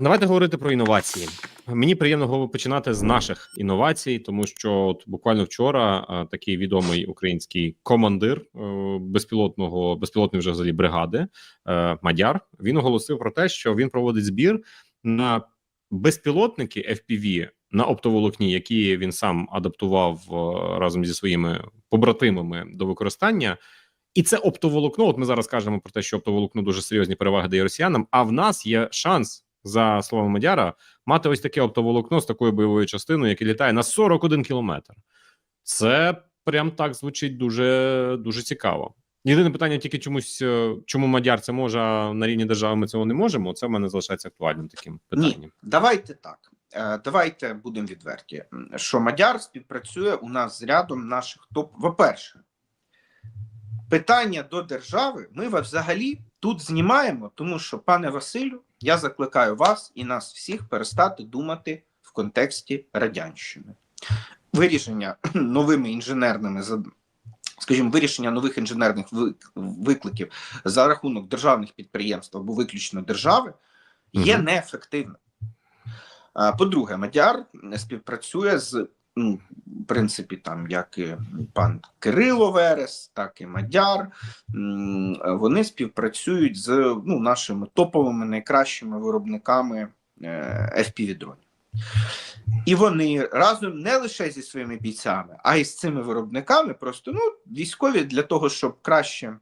Давайте говорити про інновації. Мені приємно починати з наших інновацій, тому що от буквально вчора такий відомий український командир е, безпілотного безпілотної вже взагалі бригади е, Мадяр. Він оголосив про те, що він проводить збір на безпілотники FPV на оптоволокні, які він сам адаптував е, разом зі своїми побратимами до використання. І це оптоволокно. От ми зараз кажемо про те, що оптоволокно дуже серйозні переваги дає росіянам. А в нас є шанс, за словами Мадяра, мати ось таке оптоволокно з такою бойовою частиною, яке літає на 41 кілометр. Це прям так звучить дуже дуже цікаво. Єдине питання тільки чомусь, е, чому Мадяр це може, а на рівні держави ми цього не можемо. Це в мене залишається актуальним таким питанням. Ні, давайте так. Е, Давайте будемо відверті. Що Мадяр співпрацює у нас з рядом наших топ. По-перше, питання до держави ми взагалі тут знімаємо, тому що, пане Василю, я закликаю вас і нас всіх перестати думати в контексті радянщини. Вирішення новими інженерними Скажімо, вирішення нових інженерних викликів за рахунок державних підприємств або виключно держави є неефективним. По-друге, Мадяр співпрацює з, ну, в принципі, там як і пан Кирило Верес, так і Мадяр. Вони співпрацюють з ну, нашими топовими найкращими виробниками е, FPV-дронів. І вони разом не лише зі своїми бійцями, а й з цими виробниками, просто ну, військові для того, щоб краще,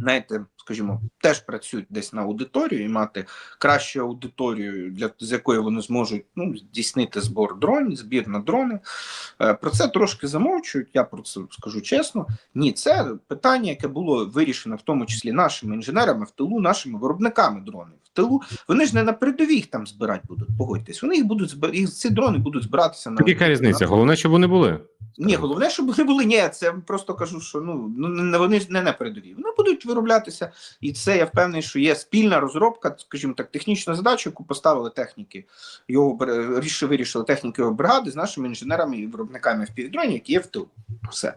знаєте, скажімо, теж працюють десь на аудиторію і мати кращу аудиторію, для з якої вони зможуть ну, здійснити збор дронів, збір на дрони. Е, Про це трошки замовчують. Я про це скажу чесно. Ні, це питання, яке було вирішено в тому числі нашими інженерами в тилу, нашими виробниками дронів. В тилу вони ж не на передовій їх там збирати будуть. Погодьтесь. Вони їх будуть їх ці дрони будуть збиратися на яка різниця? Головне, щоб вони були. ні, головне, щоб вони були. Ні, це просто кажу, що ну ну вони ж не на передовій. Вони будуть вироблятися, і це я впевнений, що є спільна розробка, скажімо так, технічна задача, яку поставили техніки його вирішили техніки його бригади з нашими інженерами і виробниками впівдронів, які є в тилу. Все.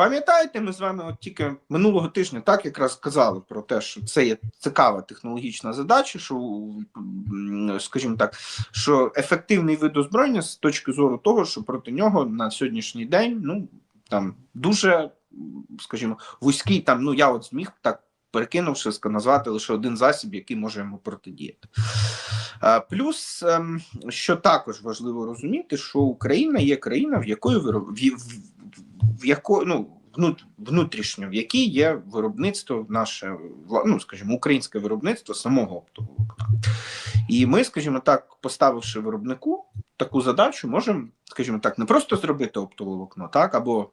Пам'ятаєте, ми з вами от тільки минулого тижня так якраз казали про те, що це є цікава технологічна задача, що, скажімо так, що ефективний вид озброєння з точки зору того, що проти нього на сьогоднішній день ну там дуже, скажімо, вузький там. Ну я от зміг так. Перекинувши назвати лише один засіб, який може йому протидіяти. Плюс, ем, що також важливо розуміти, що Україна є країна, в якої. В, яко... ну, внут- внутрішньо, в якій є виробництво наше, ну скажімо, українське виробництво самого оптового волокна. І ми, скажімо так, поставивши виробнику таку задачу, можемо, скажімо так, не просто зробити оптоволокно, так або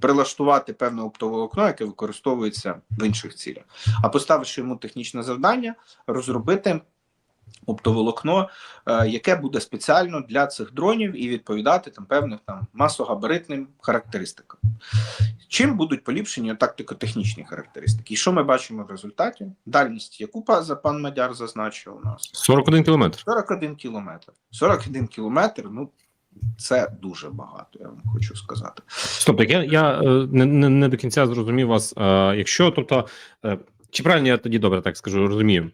прилаштувати певне оптоволокно, яке використовується в інших цілях, а поставивши йому технічне завдання, розробити оптоволокно, е, яке буде спеціально для цих дронів і відповідати там певним там масогабаритним характеристикам. Чим будуть поліпшені тактико-технічні характеристики? І що ми бачимо в результаті? Дальність, яку за пан Мадяр зазначив у нас 41 кілометр. 41 кілометр. 41 кілометр, ну це дуже багато, я вам хочу сказати. Стоп, так я, я е, не, не, не до кінця зрозумів вас. Е, якщо, тобто, чи правильно я тоді добре так скажу, розумію?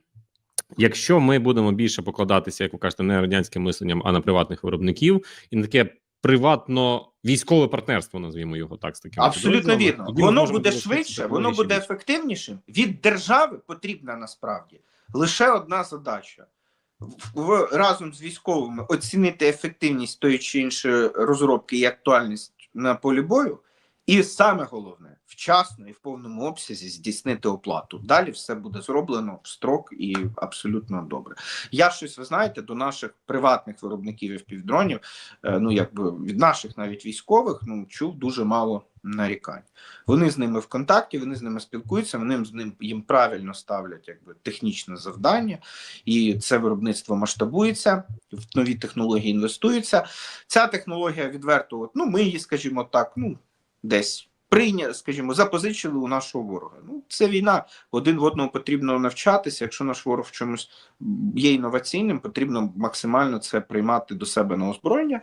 Якщо ми будемо більше покладатися, як ви кажете, не радянським мисленням, а на приватних виробників, і на таке приватно військове партнерство, назвімо його так, з таким Абсолютно вірно. Воно буде швидше, воно буде ефективнішим. Від держави потрібна насправді лише одна задача. В- в- разом з військовими оцінити ефективність тої чи іншої розробки і актуальність на полі бою, і саме головне вчасно і в повному обсязі здійснити оплату. Далі все буде зроблено в строк і абсолютно добре. Я щось, ви знаєте, до наших приватних виробників півдронів, ну якби від наших навіть військових, ну чув дуже мало нарікань. Вони з ними в контакті, вони з ними спілкуються, вони з ним їм правильно ставлять якби технічне завдання, і це виробництво масштабується, в нові технології інвестуються. Ця технологія відверто, от, ну ми її, скажімо так, ну десь прийня, скажімо, запозичили у нашого ворога. Ну це війна. Один в одному потрібно навчатися. Якщо наш ворог в чомусь є інноваційним, потрібно максимально це приймати до себе на озброєння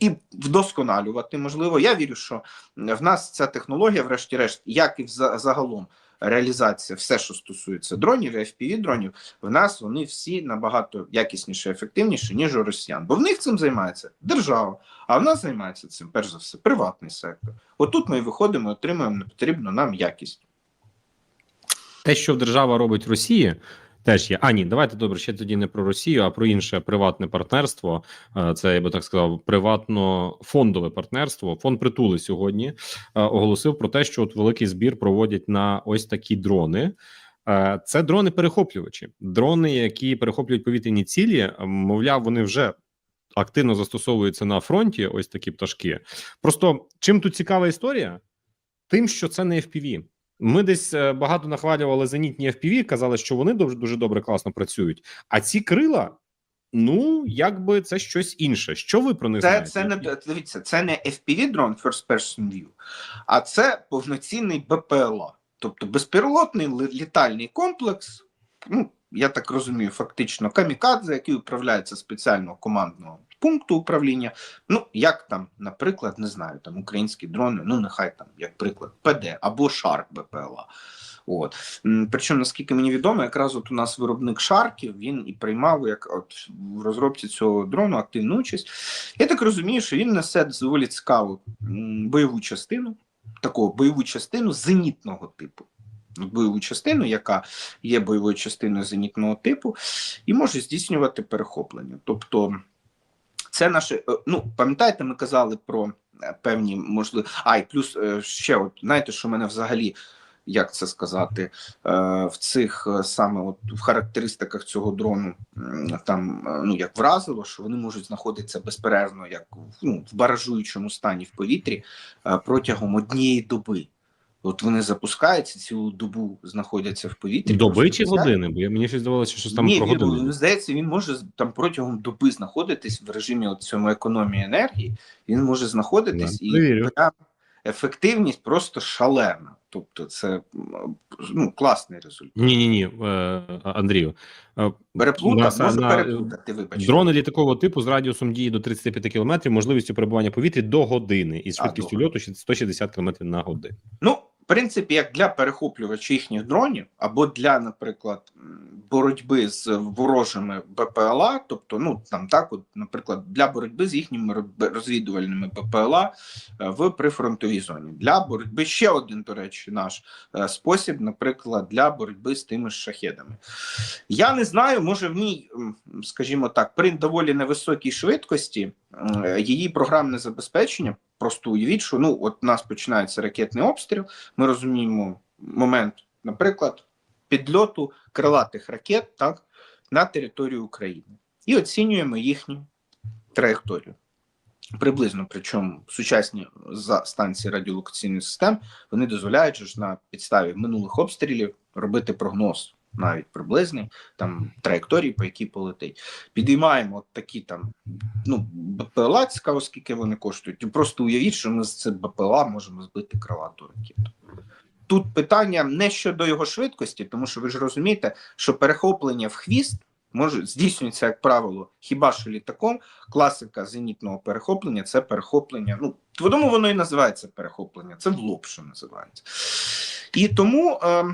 і вдосконалювати. Можливо, я вірю, що в нас ця технологія, врешті-решт, як і загалом реалізація, все, що стосується дронів, FPV дронів, в нас вони всі набагато якісніше, ефективніше, ніж у росіян. Бо в них цим займається держава, а в нас займається цим, перш за все, приватний сектор. Отут ми виходимо, отримуємо непотрібну нам якість. Те, що держава робить в Росії, теж є. А ні, давайте добре, ще тоді не про Росію, а про інше приватне партнерство. Е, Це я би так сказав, приватно-фондове партнерство. Фонд притули сьогодні е, оголосив про те, що от великий збір проводять на ось такі дрони. Е, Це дрони-перехоплювачі, дрони, які перехоплюють повітряні цілі. Мовляв, вони вже активно застосовуються на фронті. Ось такі пташки. Просто чим тут цікава історія? Тим, що це не FPV. Ми десь е, багато нахвалювали зенітні FPV, казали, що вони дуже дуже добре класно працюють. А ці крила, ну якби це щось інше. Що ви про них Це, знаєте? це не дивіться, це не FPV дрон First Person View, а це повноцінний БПЛА, тобто безпілотний літальний комплекс. Ну я так розумію, фактично камікадзе, який управляється з спеціального командного пункту управління. Ну як там, наприклад, не знаю, там українські дрони, ну нехай там, як приклад, ПД або Шарк БПЛА. От причому, наскільки мені відомо, якраз от у нас виробник шарків він і приймав як от в розробці цього дрону активну участь. Я так розумію, що він несе доволі цікаву бойову частину, таку бойову частину зенітного типу. Бойову частину, яка є бойовою частиною зенітного типу, і може здійснювати перехоплення. Тобто, це наше. е, Ну, пам'ятаєте, ми казали про е, певні можливі. А, і плюс е, ще, от знаєте, що мене взагалі. Як це сказати, в цих саме от в характеристиках цього дрону там ну як вразило, що вони можуть знаходитися безперервно, як ну, в баражуючому стані в повітрі протягом однієї доби. От вони запускаються цілу добу, знаходяться в повітрі. доби чи години? Бо мені щось здавалося, що там Ні, про він, години. він, здається, він може там протягом доби знаходитись в режимі от цьому економії енергії. Він може знаходитись Да, і прям ефективність просто шалена. Тобто, це ну, класний результат. Ні, ні, ні, Андрію. Е, Переплутав, можу на- переплутати, вибачте. Дрони літакового типу з радіусом дії до 35 км, можливістю перебування в повітрі до години із швидкістю до. льоту 160 км на годину. Ну, принципі, як для перехоплювачів їхніх дронів, або для, наприклад, боротьби з ворожими БПЛА, тобто, ну там так, от, наприклад, для боротьби з їхніми розвідувальними БПЛА е, в прифронтовій зоні, для боротьби ще один, до речі, наш е, спосіб, наприклад, для боротьби з тими ж шахедами. Я не знаю, може в ній, скажімо так, при доволі невисокій швидкості її програмне забезпечення. Просто уявіть, що ну от у нас починається ракетний обстріл. Ми розуміємо момент, наприклад, підльоту крилатих ракет так на територію України і оцінюємо їхню траєкторію. Приблизно, причому сучасні станції радіолокаційних систем вони дозволяють ж на підставі минулих обстрілів робити прогноз, навіть приблизний там траєкторії, по якій полетить. Підіймаємо от такі там ну БПЛА, цікаво, скільки вони коштують. Просто уявіть, що ми з цим БПЛА можемо збити крилату ракету. Тут питання не щодо його швидкості, тому що ви ж розумієте, що перехоплення в хвіст може здійснюється, як правило, хіба що літаком. Класика зенітного перехоплення це перехоплення. Ну, тому воно і називається перехоплення, це в лоб, що називається. І тому, е,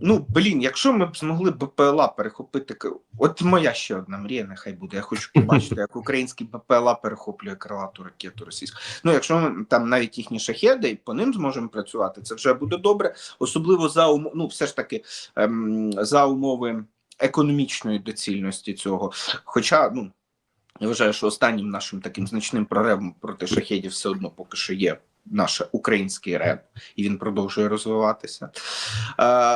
ну блін, якщо ми б змогли БПЛА перехопити, от моя ще одна мрія, нехай буде. Я хочу побачити, як український БПЛА перехоплює крилату ракету російську. Ну, якщо ми там навіть їхні шахеди, і по ним зможемо працювати, це вже буде добре, особливо за умов, ну, все ж таки, ем, за умови економічної доцільності цього. Хоча, ну. Я вважаю, що останнім нашим таким значним проривом проти шахедів все одно поки що є наш український РЕБ, і він продовжує розвиватися. Е,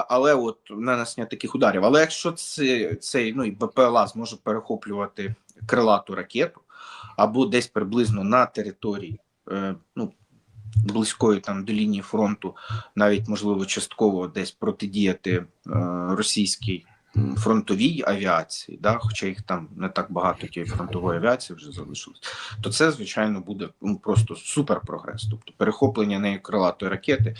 але от нанесення таких ударів. Але якщо це, цей ну, і БПЛА зможе перехоплювати крилату ракету або десь приблизно на території е, ну, близької там до лінії фронту, навіть можливо частково десь протидіяти е, російській фронтовій авіації, да, хоча їх там не так багато тієї фронтової авіації вже залишилось, то це звичайно буде ну, просто супер прогрес. Тобто перехоплення нею крилатої ракети.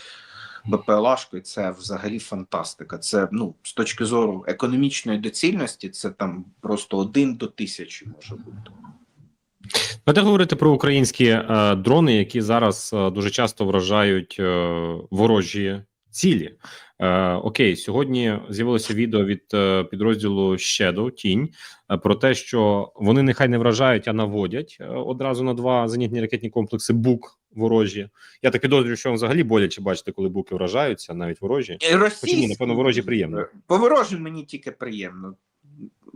БПЛАшкою це взагалі фантастика. Це ну з точки зору економічної доцільності, це там просто один до тисячі може бути. Давайте говорити про українські е, дрони, які зараз е, дуже часто вражають е, ворожі цілі. Е, окей, сьогодні з'явилося відео від е, підрозділу Shadow, Тінь е, про те, що вони нехай не вражають, а наводять е, одразу на два зенітні ракетні комплекси БУК ворожі. Я так підозрюю, що взагалі боляче бачити, коли буки вражаються, навіть ворожі. Російські, ні, напевно, ворожі приємно. По ворожим мені тільки приємно.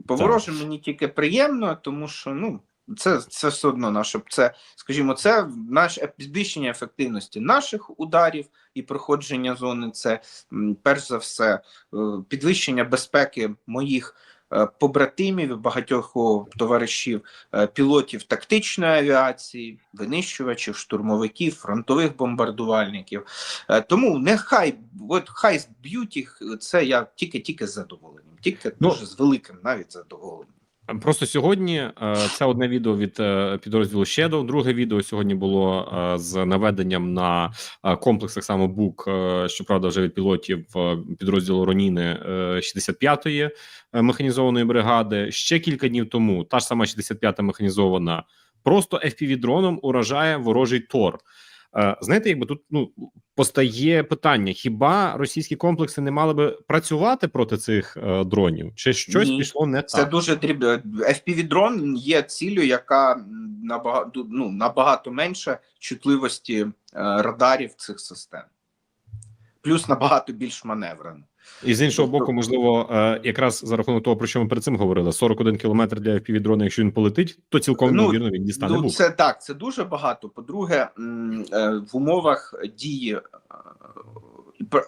По Так. ворожим мені тільки приємно, тому що ну. Це, це все одно наше, це, скажімо, це наш підвищення ефективності наших ударів і проходження зони. Це перш за все е, підвищення безпеки моїх е, побратимів, багатьох товаришів, е, пілотів тактичної авіації, винищувачів, штурмовиків, фронтових бомбардувальників. Тому нехай от хай зб'ють їх. Це я тільки тільки з задоволенням, тільки Ну, дуже з великим навіть задоволенням. Просто сьогодні е, це одне відео від е, підрозділу Shadow, Друге відео сьогодні було е, з наведенням на е, комплекс так БУК, щоправда, вже від пілотів підрозділу Роніни е, 65-ї е, механізованої бригади. Ще кілька днів тому та ж сама 65-та механізована просто fpv дроном уражає ворожий Тор. Е, Знаєте, якби тут ну постає питання: хіба російські комплекси не мали би працювати проти цих е, дронів? Чи щось Ні. пішло не Це так? дуже дрібно. FPV-дрон є ціллю, яка набагато, ну, набагато менше чутливості е, радарів цих систем. Плюс набагато більш маневрена. І з іншого боку, можливо, е, якраз за рахунок того, про що ми перед цим говорили: 41 кілометр для fpv дрона, якщо він полетить, то цілком Ну, ймовірно він дістане Ну, це так, це дуже багато. По-друге, е, в умовах дії е,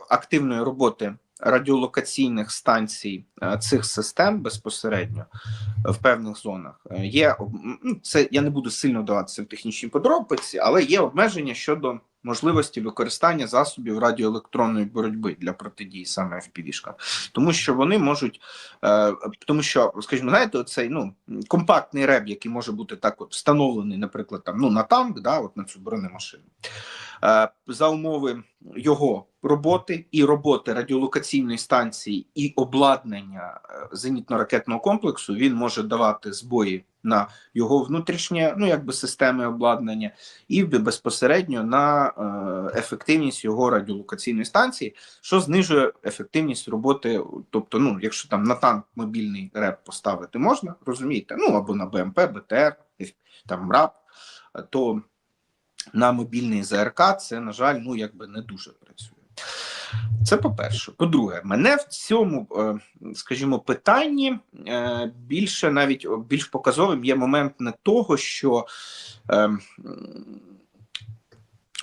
активної роботи радіолокаційних станцій цих систем безпосередньо в певних зонах є ну, це. Я не буду сильно вдаватися в технічні подробиці, але є обмеження щодо можливості використання засобів радіоелектронної боротьби для протидії саме FPV-шкам. тому що вони можуть, е, тому що, скажімо, знаєте, цей ну компактний реб, який може бути так, от встановлений, наприклад, там ну на танк, да, от на цю бронемашину. Е, За умови його роботи і роботи радіолокаційної станції і обладнання е, зенітно-ракетного комплексу він може давати збої на його внутрішнє, ну якби системи обладнання, і безпосередньо на е, ефективність його радіолокаційної станції, що знижує ефективність роботи. Тобто, ну якщо там на танк мобільний реп поставити можна, розумієте? Ну або на БМП, БТР, там РАП, то на мобільний ЗРК це, на жаль, ну якби не дуже працює. Це по-перше. По-друге, мене в цьому, е, скажімо, питанні е, більше навіть більш показовим є момент не того, що, е,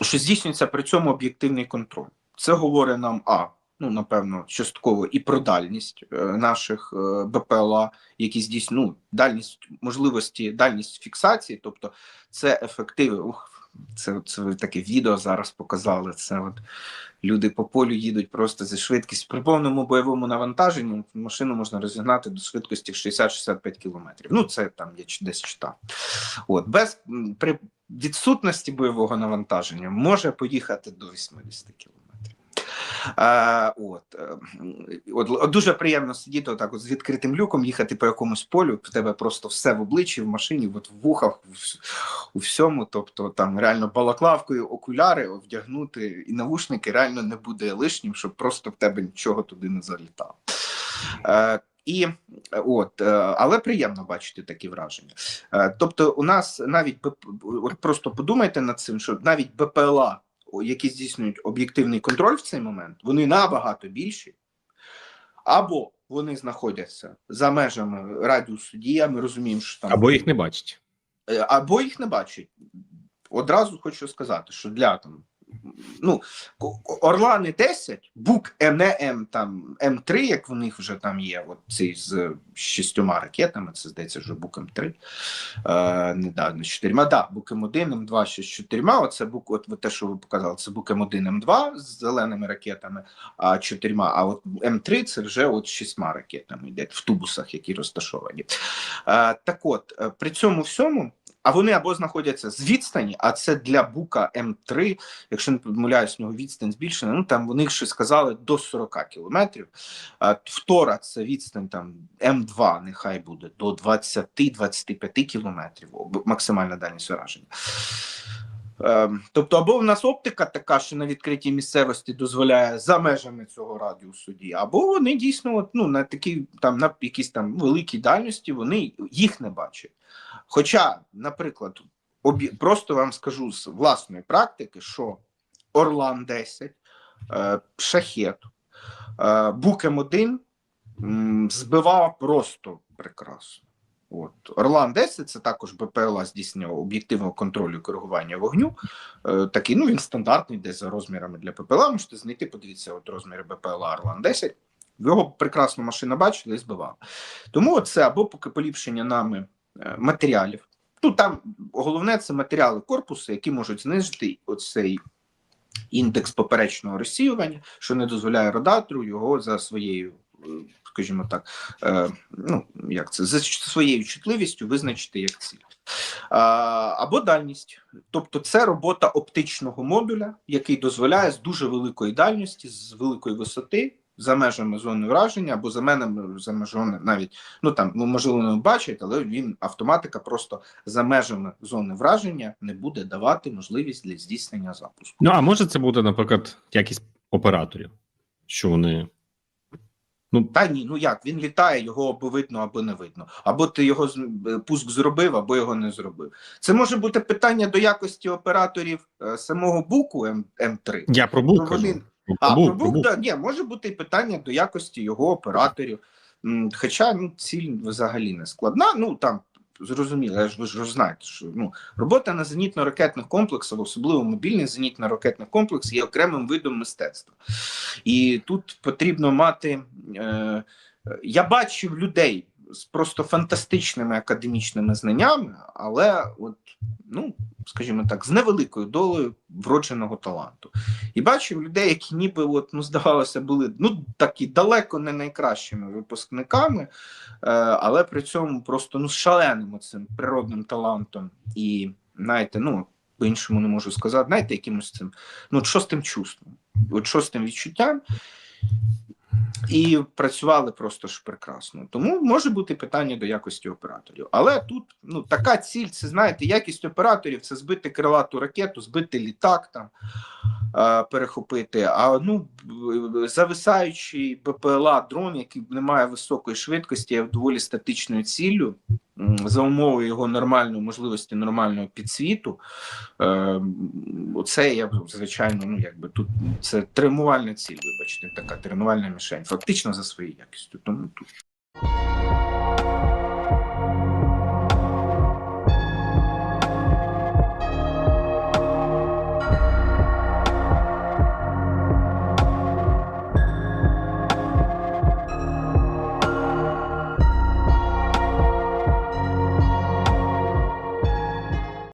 що здійснюється при цьому об'єктивний контроль. Це говорить нам а. Ну, напевно, частково і про дальність наших БПЛА, які здійснюють ну, дальність можливості, дальність фіксації, тобто це ефективи. Це, це таке відео зараз показали. Це от люди по полю їдуть просто зі швидкістю. При повному бойовому навантаженні машину можна розігнати до швидкості 60-65 кілометрів. Ну, це там я десь читав. От, без при відсутності бойового навантаження може поїхати до 80 кілометрів. От, е, от, от дуже приємно сидіти отак от з відкритим люком, їхати по якомусь полю, в тебе просто все в обличчі, в машині, от в вухах, в, у всьому. Тобто там реально балаклавкою, окуляри вдягнути і навушники реально не буде лишнім, щоб просто в тебе нічого туди не залітало. Е, і от, е, але приємно бачити такі враження. Е, тобто, у нас навіть просто подумайте над цим, що навіть БПЛА, які здійснюють об'єктивний контроль в цей момент, вони набагато більші, або вони знаходяться за межами радіусу дія, ми розуміємо, що там Або їх не бачать. Е, або їх не бачать. Одразу хочу сказати, що для там. Ну, Орлани 10, Бук не М там М3, як в них вже там є, от цей з шістьома ракетами, це здається, вже Бук М3. Е, недавно з чотирма. Да, Бук М1, М2 ще з чотирма. Оце бук, от те, що ви показали, це Бук М1, М2 з зеленими ракетами, а чотирма. А от М3 це вже от шістьма ракетами йде в тубусах, які розташовані. Е, так от, е, при цьому всьому. А вони або знаходяться з відстані, а це для бука М3, якщо не помиляюсь, в нього відстань збільшена. Ну там вони ще сказали до 40 кілометрів. Втора це відстань там М2, нехай буде до 20-25 кілометрів, максимальна дальність ураження. Ем, Тобто, або в нас оптика така, що на відкритій місцевості дозволяє за межами цього радіусу дії, або вони дійсно от, ну, на такі там на якісь там великій дальності вони їх не бачать. Хоча, наприклад, просто вам скажу з власної практики, що Орлан 10, е, Шахет, е, Букем 1 м, збивав просто прекрасно. От. Орлан 10 це також БПЛА здійснював об'єктивного контролю коригування вогню. Е, такий, ну він стандартний, десь за розмірами для ППЛА. Можете знайти, подивіться, от розміри БПЛА Орлан 10. Його прекрасно машина бачила і збивала. Тому це або поки поліпшення нами матеріалів. Ну там головне це матеріали корпусу, які можуть знизити оцей індекс поперечного розсіювання, що не дозволяє родатору його за своєю, е, скажімо так, е, ну як це за своєю чутливістю визначити як ціль. Або дальність, тобто це робота оптичного модуля, який дозволяє з дуже великої дальності, з великої висоти, за межами зони враження, або за межами за межами навіть ну там ну можливо не бачить, але він автоматика просто за межами зони враження не буде давати можливість для здійснення запуску. Ну а може це бути, наприклад, якість операторів, що вони. Ну, Та ні, ну як він літає, його або видно, або не видно. Або ти його е, пуск зробив, або його не зробив. Це може бути питання до якості операторів е, самого буку М, М3. я про бук Ну, вони- А бук, про про бук, бук. да, ні, може бути і питання до якості його операторів. Хоча ну, ціль взагалі не складна. Ну там зрозуміло, ж ви ж знаєте, що ну робота на зенітно-ракетних комплексах, особливо мобільний зенітно-ракетний комплекс, є окремим видом мистецтва. І тут потрібно мати. Е, я бачив людей з просто фантастичними академічними знаннями, але от, ну, скажімо так, з невеликою долею вродженого таланту. І бачив людей, які ніби, от, ну, здавалося, були ну, такі далеко не найкращими випускниками, е, але при цьому просто ну, шаленим цим природним талантом і, знаєте, ну, по-іншому не можу сказати, знаєте, якимось цим, ну, от шостим чувством, от шостим відчуттям. І працювали просто ж прекрасно. Тому може бути питання до якості операторів. Але тут ну така ціль, це знаєте, якість операторів це збити крилату ракету, збити літак там е, перехопити. А ну зависаючий БПЛА дрон, який не має високої швидкості, є доволі статичною ціллю. За умови його нормальної можливості нормального підсвіту, е, оце я звичайно, ну якби тут це тренувальна ціль, вибачте, така тренувальна мішень, фактично за своєю якістю. Тому тут